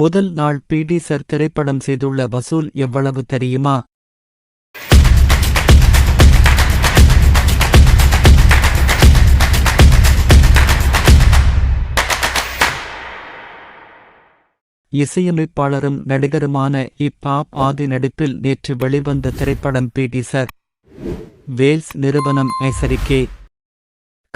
முதல் நாள் பிடி சர் திரைப்படம் செய்துள்ள வசூல் எவ்வளவு தெரியுமா? இசையமைப்பாளரும் நடிகருமான இப்பாப் ஆதி நடிப்பில் நேற்று வெளிவந்த திரைப்படம் பிடி சர். வேல்ஸ் நிறுவனம் ஐசரிக்கே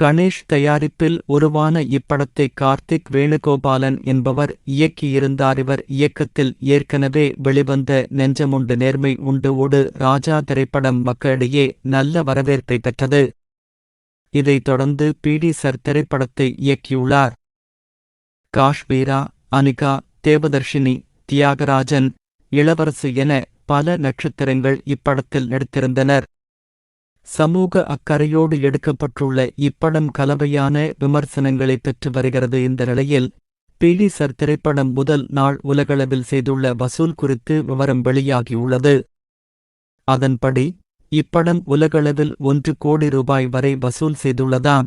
கணேஷ் தயாரிப்பில் உருவான இப்படத்தை கார்த்திக் வேணுகோபாலன் என்பவர் இயக்கியிருந்தார். இவர் இயக்கத்தில் ஏற்கனவே வெளிவந்த நெஞ்சமுண்டு நேர்மை உண்டு ஓடு ராஜா திரைப்படம் மக்களிடையே நல்ல வரவேற்பை பெற்றது. இதைத் தொடர்ந்து பிடி சர் திரைப்படத்தை இயக்கியுள்ளார். காஷ்மீரா அனிகா தேவதர்ஷினி தியாகராஜன் இளவரசு என பல நட்சத்திரங்கள் இப்படத்தில் நடித்திருந்தனர். சமூக அக்கறையோடு எடுக்கப்பட்டுள்ள இப்படம் கலவையான விமர்சனங்களை பெற்று வருகிறது. இந்த நிலையில் பிடி சர் திரைப்படம் முதல் நாள் உலகளவில் செய்துள்ள வசூல் குறித்து விவரம் வெளியாகியுள்ளது. அதன்படி இப்படம் உலகளவில் ஒன்று கோடி ரூபாய் வரை வசூல் செய்துள்ளதாம்.